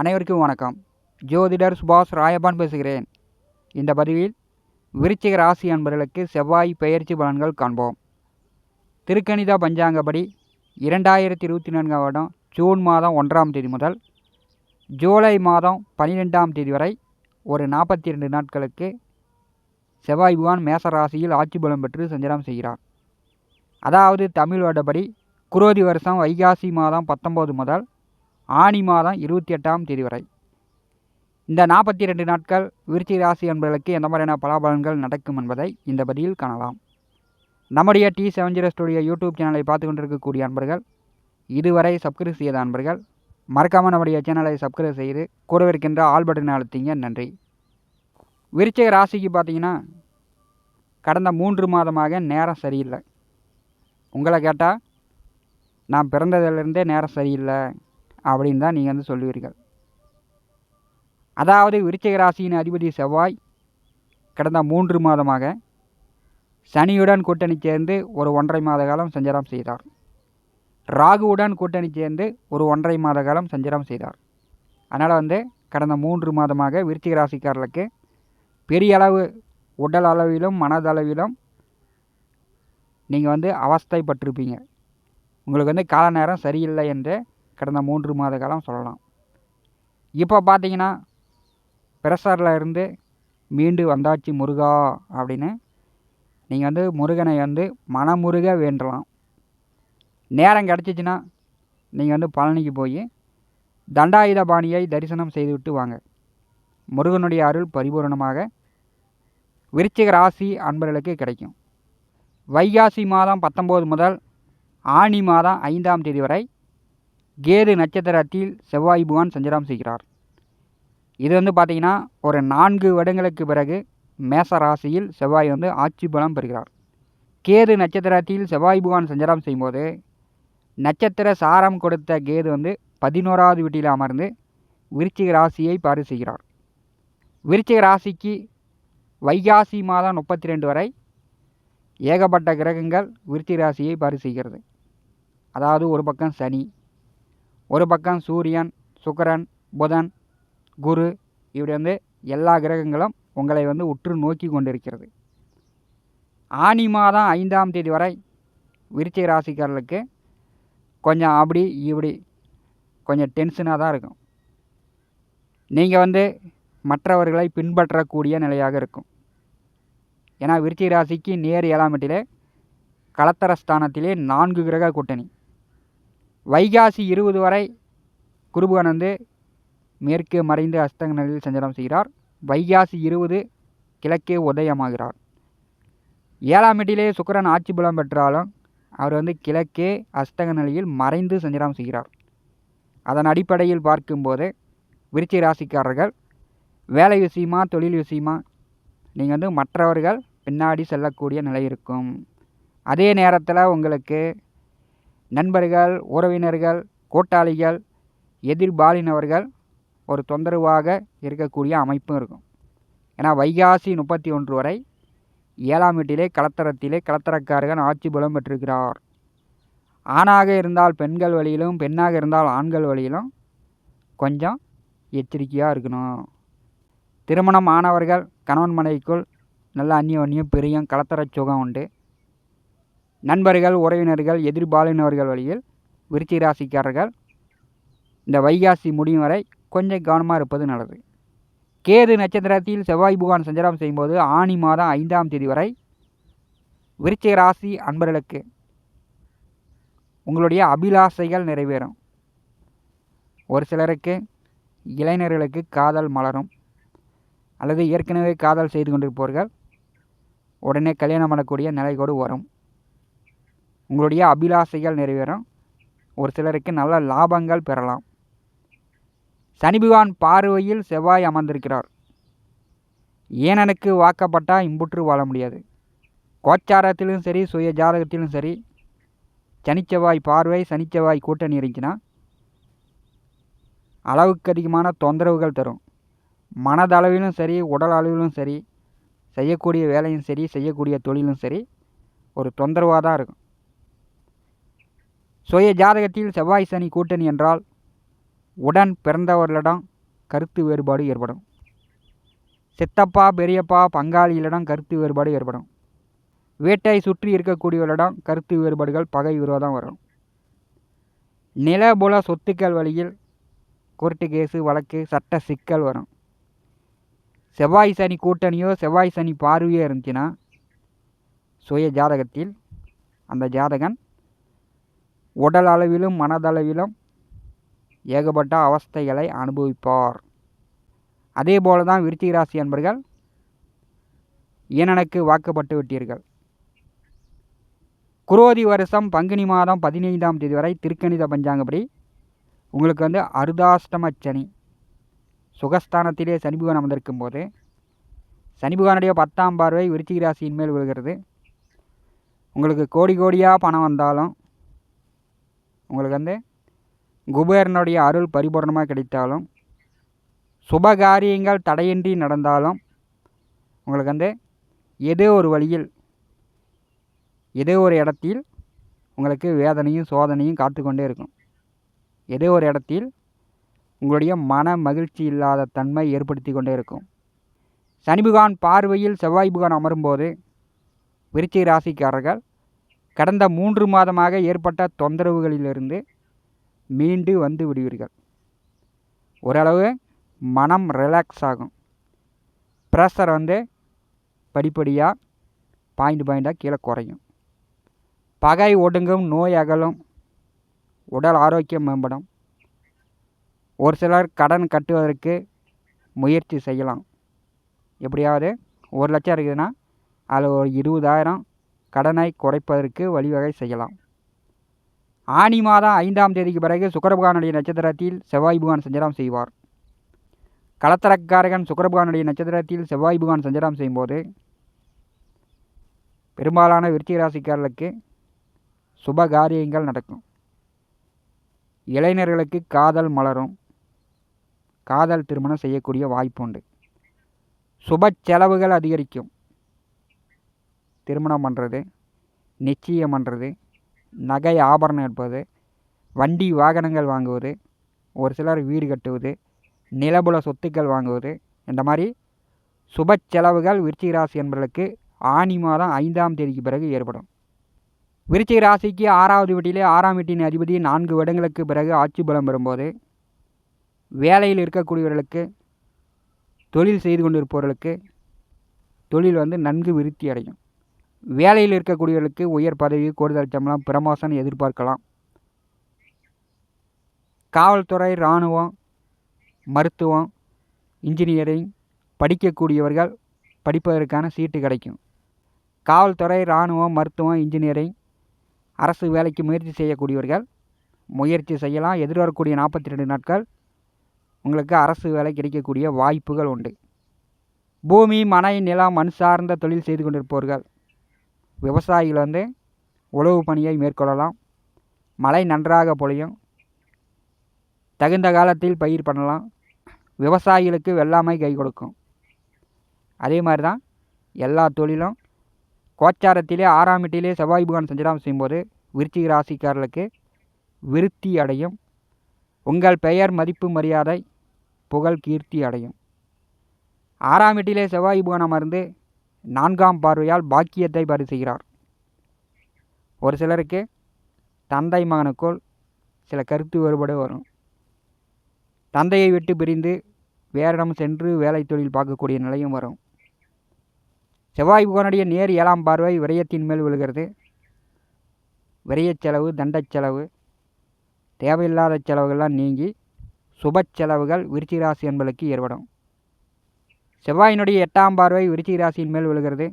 அனைவருக்கும் வணக்கம். ஜோதிடர் சுபாஷ் ராயபான் பேசுகிறேன். இந்த பதிவில் விருச்சிக ராசி அன்பர்களுக்கு செவ்வாய் பெயர்ச்சி பலன்கள் காண்போம். திருக்கணித பஞ்சாங்கப்படி இரண்டாயிரத்தி இருபத்தி நான்காம் வருடம் ஜூன் மாதம் ஒன்றாம் தேதி முதல் ஜூலை மாதம் பன்னிரெண்டாம் தேதி வரை ஒரு நாற்பத்தி ரெண்டு நாட்களுக்கு செவ்வாய் புவான் மேச ராசியில் ஆட்சி பலம் பெற்று சஞ்சாரம் செய்கிறார். அதாவது தமிழ் வருடப்படி குரோதி வருஷம் வைகாசி மாதம் பத்தொம்போது முதல் ஆனி மாதம் இருபத்தி எட்டாம் தேதி வரை. இந்த நாற்பத்தி ரெண்டு நாட்கள் விருச்சிக ராசி என்பவர்களுக்கு எந்த மாதிரியான பலாபலன்கள் நடக்கும் என்பதை இந்த பதிவில் காணலாம். நம்முடைய T seven zero studio YouTube சேனலை பார்த்து கொண்டிருக்கக்கூடிய அன்பர்கள் இதுவரை சப்ஸ்கிரைப் செய்த அன்பர்கள் மறக்காமல் நம்முடைய சேனலை சப்ஸ்கிரைப் செய்து கூறவிருக்கின்ற ஆல் அழுத்திங்க. நன்றி. விருச்சிக ராசிக்கு பார்த்தீங்கன்னா கடந்த மூன்று மாதமாக நேரம் சரியில்லை. உங்களை கேட்டால் நான் பிறந்ததிலிருந்தே நேரம் சரியில்லை. அப்படின்னு தான் நீங்கள் வந்து சொல்லுவீர்கள். அதாவது விருச்சிக ராசியின் அதிபதி செவ்வாய் கடந்த மூன்று மாதமாக சனியுடன் கூட்டணி சேர்ந்து ஒரு ஒன்றரை மாத காலம் சஞ்சாரம் செய்தார். ராகுவுடன் கூட்டணி சேர்ந்து ஒரு ஒன்றரை மாத காலம் சஞ்சாரம் செய்தார். அதனால் வந்து கடந்த மூன்று மாதமாக விருச்சிக ராசிக்காரர்களுக்கு பெரிய அளவு உடல் அளவிலும் மனதளவிலும் நீங்கள் வந்து அவஸ்தைப்பட்டிருப்பீங்க. உங்களுக்கு வந்து கால நேரம் சரியில்லை என்று கடந்த மூன்று மாத காலம் சொல்லலாம். இப்போ பார்த்தீங்கன்னா பிரசாரில் இருந்து மீண்டு வந்தாச்சு முருகா அப்படின்னு. நீங்கள் வந்து முருகனை வந்து மனமுருக வேண்டலாம். நேரம் கிடச்சிச்சின்னா நீங்கள் வந்து பழனிக்கு போய் தண்டாயுதபாணியை தரிசனம் செய்துவிட்டு வாங்க. முருகனுடைய அருள் பரிபூரணமாக விருச்சிக ராசி அன்பர்களுக்கு கிடைக்கும். வைகாசி மாதம் பத்தொம்போது முதல் ஆனி மாதம் ஐந்தாம் தேதி வரை கேது நட்சத்திரத்தில் செவ்வாய் புகான் சஞ்சாரம் செய்கிறார். இது வந்து பார்த்திங்கன்னா ஒரு நான்கு வருடங்களுக்கு பிறகு மேச ராசியில் செவ்வாய் வந்து ஆட்சி பலம் பெறுகிறார். கேது நட்சத்திரத்தில் செவ்வாய் புகான் சஞ்சாரம் செய்யும்போது நட்சத்திர சாரம் கொடுத்த கேது வந்து பதினோராவது வீட்டில் அமர்ந்து விருச்சிக ராசியை பாரு செய்கிறார். விருச்சிக ராசிக்கு வைகாசி மாதம் முப்பத்தி ரெண்டு வரை ஏகப்பட்ட கிரகங்கள் விருச்சிக ராசியை பாரு செய்கிறது. அதாவது ஒரு பக்கம் சனி ஒரு பக்கம் சூரியன் சுக்கரன் புதன் குரு இப்படி வந்து எல்லா கிரகங்களும் உங்களை வந்து உற்று நோக்கி கொண்டிருக்கிறது. ஆனி மாதம் ஐந்தாம் தேதி வரை விருச்சிக ராசிக்காரர்களுக்கு கொஞ்சம் அப்படி இப்படி கொஞ்சம் டென்ஷனாக தான் இருக்கும். நீங்கள் வந்து மற்றவர்களை பின்பற்றக்கூடிய நிலையாக இருக்கும். ஏன்னா விருச்சிக ராசிக்கு நேர் ஏழாம் எட்டிலே கலத்தரஸ்தானத்திலே நான்கு கிரக கூட்டணி. வைகாசி இருபது வரை குருபகன் வந்து மறைந்து அஸ்தங்க நிலையில் சஞ்சாரம் செய்கிறார். வைகாசி இருபது கிழக்கே உதயமாகிறார். ஏழாம் எட்டிலே சுக்கரன் ஆட்சி பலம் பெற்றாலும் அவர் வந்து கிழக்கே அஸ்தக நிலையில் மறைந்து சஞ்சாரம் செய்கிறார். அதன் அடிப்படையில் பார்க்கும்போது விருச்சி ராசிக்காரர்கள் வேலை விஷயமா தொழில் விஷயமா நீங்கள் வந்து மற்றவர்கள் பின்னாடி செல்லக்கூடிய நிலை இருக்கும். அதே நேரத்தில் உங்களுக்கு நண்பர்கள் உறவினர்கள் கூட்டாளிகள் எதிர்பாலினவர்கள் ஒரு தொந்தரவாக இருக்கக்கூடிய அமைப்பும் இருக்கும். ஏன்னா வைகாசி முப்பத்தி ஒன்று வரை ஏழாம் வீட்டிலே கலத்தரத்திலே கலத்தரக்காரர்கள் ஆட்சி பலம் பெற்றிருக்கிறார். ஆணாக இருந்தால் பெண்கள் வழியிலும் பெண்ணாக இருந்தால் ஆண்கள் வழியிலும் கொஞ்சம் எச்சரிக்கையாக இருக்கணும். திருமணம் ஆனவர்கள் கணவன் மனைவிக்குள் நல்ல அந்நியோன்யம் பிரியம் கலத்தர சுகம் உண்டு. நண்பர்கள் உறவினர்கள் எதிர்பாலினவர்கள் வழியில் விருச்சிக ராசிக்காரர்கள் இந்த வைகாசி முடியும் வரை கொஞ்சம் கவனமாக இருப்பது நல்லது. கேது நட்சத்திரத்தில் செவ்வாய் புகான் சஞ்சாரம் செய்யும்போது ஆனி மாதம் ஐந்தாம் தேதி வரை விருச்சிக ராசி அன்பர்களுக்கு உங்களுடைய அபிலாசைகள் நிறைவேறும். ஒரு சிலருக்கு இளைஞர்களுக்கு காதல் மலரும் அல்லது ஏற்கனவே காதல் செய்து கொண்டிருப்பவர்கள் உடனே கல்யாணம் பண்ணக்கூடிய நிலை கூட வரும். உங்களுடைய அபிலாசைகள் நிறைவேறும். ஒரு சிலருக்கு நல்ல லாபங்கள் பெறலாம். சனி பகவான் பார்வையில் செவ்வாய் அமர்ந்திருக்கிறார். ஏனனுக்கு வாக்கப்பட்டால் இம்புற்று வாழ முடியாது. கோச்சாரத்திலும் சரி சுய ஜாதகத்திலும் சரி சனிச்செவ்வாய் பார்வை சனிச்செவ்வாய் கூட்டணி இருந்துச்சுன்னா அளவுக்கு அதிகமான தொந்தரவுகள் தரும். மனதளவிலும் சரி உடல் அளவிலும் சரி செய்யக்கூடிய வேலையும் சரி செய்யக்கூடிய தொழிலும் சரி ஒரு தொந்தரவாக தான் இருக்கும். சுய ஜாதகத்தில் செவ்வாய் சனி கூட்டணி என்றால் உடன் பிறந்தவர்களிடம் கருத்து வேறுபாடு ஏற்படும். சித்தப்பா பெரியப்பா பங்காளிகளிடம் கருத்து வேறுபாடு ஏற்படும். வேட்டை சுற்றி இருக்கக்கூடியவர்களிடம் கருத்து வேறுபாடுகள் பகை விரோதம் வரும். நிலபுல சொத்துக்கள் வழியில் கோர்ட்டு கேஸு வழக்கு சட்ட சிக்கல் வரும். செவ்வாய் சனி கூட்டணியோ செவ்வாய் சனி பார்வையோ இருந்துச்சுன்னா சுய ஜாதகத்தில் அந்த ஜாதகன் உடல் அளவிலும் மனதளவிலும் ஏகப்பட்ட அவஸ்தைகளை அனுபவிப்பார். அதே போல தான் விருச்சிக ராசி அன்பர்கள் ஈனனுக்கு வாக்கப்பட்டு விட்டீர்கள். குரோதி வருஷம் பங்குனி மாதம் பதினைந்தாம் தேதி வரை திருக்கணித பஞ்சாங்கப்படி உங்களுக்கு வந்து அருதாஷ்டம சனி. சுகஸ்தானத்திலே சனி பகவான் அமர்ந்திருக்கும் போது சனி பகவானுடைய பத்தாம் பார்வை விருச்சிக ராசியின் மேல் விழுகிறது. உங்களுக்கு கோடி கோடியாக பணம் வந்தாலும் உங்களுக்கு வந்து குபேரனுடைய அருள் பரிபூர்ணமாக கிடைத்தாலும் சுப காரியங்கள் தடையின்றி நடந்தாலும் உங்களுக்கு வந்து ஏதோ ஒரு வழியில் ஏதோ ஒரு இடத்தில் உங்களுக்கு வேதனையும் சோதனையும் காத்து கொண்டே இருக்கும். ஏதோ ஒரு இடத்தில் உங்களுடைய மன மகிழ்ச்சி இல்லாத தன்மை ஏற்படுத்தி கொண்டே இருக்கும். சனி பகவான் பார்வையில் செவ்வாய் பகவான் அமரும்போது விருச்சிக ராசிக்காரர்கள் கடந்த மூன்று மாதமாக ஏற்பட்ட தொந்தரவுகளிலிருந்து மீண்டு வந்து விடுவீர்கள். ஓரளவு மனம் ரிலாக்ஸ் ஆகும். ப்ரெஷர் வந்து படிப்படியாக பாயிண்ட் பாயிண்டாக கீழே குறையும். பகை ஒடுங்கும் நோய் அகலும் உடல் ஆரோக்கியம் மேம்படும். ஒரு சிலர் கடன் கட்டுவதற்கு முயற்சி செய்யலாம். எப்படியாவது ஒரு லட்சம் இருக்குதுன்னா அதில் ஒரு இருபதாயிரம் கடனை குறைப்பதற்கு வழிவகை செய்யலாம். ஆனி மாதம் ஐந்தாம் தேதிக்கு பிறகு சுக்கரபகானுடைய நட்சத்திரத்தில் செவ்வாய் புகான் சஞ்சலம் செய்வார். களத்தரக்காரகன் சுக்கரபகானுடைய நட்சத்திரத்தில் செவ்வாய் புகான் சஞ்சலம் செய்யும்போது பெரும்பாலான விருச்சிக ராசிக்காரர்களுக்கு சுப காரியங்கள் நடக்கும். இளைஞர்களுக்கு காதல் மலரும். காதல் திருமணம் செய்யக்கூடிய வாய்ப்பு உண்டு. சுப செலவுகள் அதிகரிக்கும். திருமணம் பண்ணுறது நிச்சயம் பண்ணுறது நகை ஆபரணம் எடுப்பது வண்டி வாகனங்கள் வாங்குவது ஒரு சிலர் வீடு கட்டுவது நிலபுல சொத்துக்கள் வாங்குவது இந்த மாதிரி சுப செலவுகள் விருச்சிக ராசி என்பவர்களுக்கு ஆனி மாதம் ஐந்தாம் தேதிக்கு பிறகு ஏற்படும். விருச்சிக ராசிக்கு ஆறாவது வீட்டிலே ஆறாம் வீட்டின் அதிபதி நான்கு வருடங்களுக்கு பிறகு ஆட்சி பலம் பெறும்போது வேலையில் இருக்கக்கூடியவர்களுக்கு தொழில் செய்து கொண்டிருப்பவர்களுக்கு தொழில் வந்து நன்கு விருத்தி அடையும். வேலையில் இருக்கக்கூடியவர்களுக்கு உயர் பதவி கூடுதல் சம்பளம் பிரமோஷன் எதிர்பார்க்கலாம். காவல்துறை இராணுவம் மருத்துவம் இன்ஜினியரிங் படிக்கக்கூடியவர்கள் படிப்பதற்கான சீட்டு கிடைக்கும். காவல்துறை இராணுவம் மருத்துவம் இன்ஜினியரிங் அரசு வேலைக்கு முயற்சி செய்யக்கூடியவர்கள் முயற்சி செய்யலாம். எதிர்வரக்கூடிய நாற்பத்தி ரெண்டு நாட்கள் உங்களுக்கு அரசு வேலை கிடைக்கக்கூடிய வாய்ப்புகள் உண்டு. பூமி மனை நிலம் மண் சார்ந்த தொழில் செய்து கொண்டிருப்பவர்கள் விவசாயிகள் வந்து உழவு பணியை மேற்கொள்ளலாம். மழை நன்றாக பொழியும். தகுந்த காலத்தில் பயிர் பண்ணலாம். விவசாயிகளுக்கு வெள்ளாமை கை கொடுக்கும். அதே மாதிரி தான் எல்லா தொழிலும் கோச்சாரத்திலே ஆறாம் வீட்டிலே செவ்வாய் பகவான் சஞ்சலம் செய்யும்போது விருச்சிக ராசிக்காரர்களுக்கு விருத்தி அடையும். உங்கள் பெயர் மதிப்பு மரியாதை புகழ் கீர்த்தி அடையும். ஆறாம் வீட்டிலே செவ்வாய் பகவான் அமர்ந்து நான்காம் பார்வையால் பாக்கியத்தை பரிசுகிறார். ஒரு சிலருக்கு தந்தை மகனுக்குள் சில கருத்து வேறுபாடு வரும். தந்தையை விட்டு பிரிந்து வேறிடம் சென்று வேலை தொழில் பார்க்கக்கூடிய நிலையும் வரும். செவ்வாய் புகனுடைய நேர் ஏழாம் பார்வை விரயத்தின் மேல் விழுகிறது. விரயச் செலவு தண்டச் செலவு தேவையில்லாத செலவுகள்லாம் நீங்கி சுப செலவுகள் விருச்சிராசி என்பதற்கு ஏற்படும். செவ்வாயினுடைய எட்டாம் பார்வை விருச்சிக ராசியின் மேல் விழுகிறது.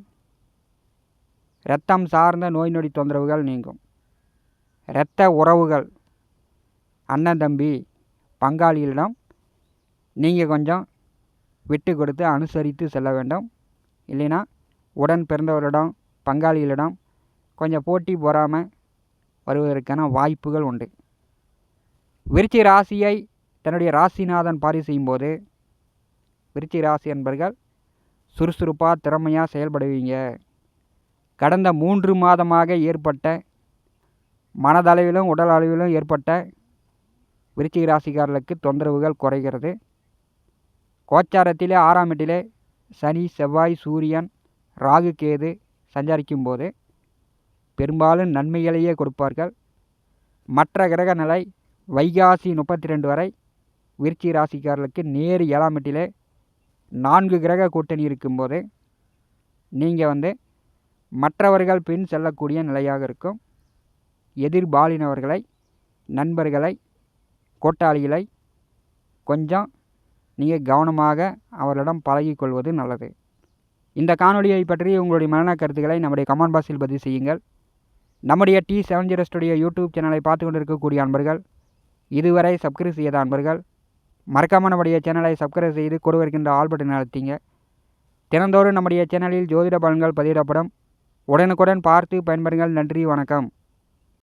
இரத்தம் சார்ந்த நோய் நொடி தொந்தரவுகள் நீங்கும். இரத்த உறவுகள். அண்ணன் தம்பி பங்காளிகளிடம் நீங்கள் கொஞ்சம் விட்டு கொடுத்து அனுசரித்து செல்ல வேண்டும். இல்லைன்னா உடன் பிறந்தவரிடம் பங்காளிகளிடம் கொஞ்சம் போட்டி பொறாமல் வருவதற்கான வாய்ப்புகள் உண்டு. விருச்சி ராசியை தன்னுடைய ராசிநாதன் பாரி செய்யும்போது விருச்சிக ராசி என்பர்கள் சுறுசுறுப்பாக திறமையாக செயல்படுவீங்க. கடந்த மூன்று மாதமாக ஏற்பட்ட மனதளவிலும் உடல் அளவிலும் ஏற்பட்ட விருச்சிக ராசிக்காரர்களுக்கு தொந்தரவுகள் குறைகிறது. கோச்சாரத்திலே ஆறாம் வீட்டிலே சனி செவ்வாய் சூரியன் ராகு கேது சஞ்சரிக்கும் போது பெரும்பாலும் நன்மைகளையே கொடுப்பார்கள். மற்ற கிரக நிலை வைகாசி முப்பத்தி ரெண்டு வரை விருச்சி ராசிக்காரர்களுக்கு நேரு ஏழாம் வீட்டிலே நான்கு கிரக கூட்டணி இருக்கும்போது நீங்கள் வந்து மற்றவர்கள் பின் செல்லக்கூடிய நிலையாக இருக்கும். எதிர்பாலினவர்களை நண்பர்களை கூட்டாளிகளை கொஞ்சம் நீங்கள் கவனமாக அவர்களிடம் பழகிக்கொள்வது நல்லது. இந்த காணொலியை பற்றி உங்களுடைய மரண கருத்துக்களை நம்முடைய கமெண்ட் பாக்ஸில் பதிவு செய்யுங்கள். நம்முடைய T seven zero studio YouTube சேனலை பார்த்து கொண்டிருக்கக்கூடிய அன்பர்கள் இதுவரை சப்ஸ்கிரைப் செய்யாத அன்பர்கள் மறக்காமல் நம்முடைய சேனலை சப்ஸ்கிரைப் செய்து கொடுவிருக்கின்ற ஆல் பட்டன் அழுத்திங்க தினந்தோறும் நம்முடைய சேனலில் ஜோதிட பலன்கள் பதிவிடப்படும். உடனுக்குடன் பார்த்து பயன்பெறுங்கள் நன்றி. வணக்கம்.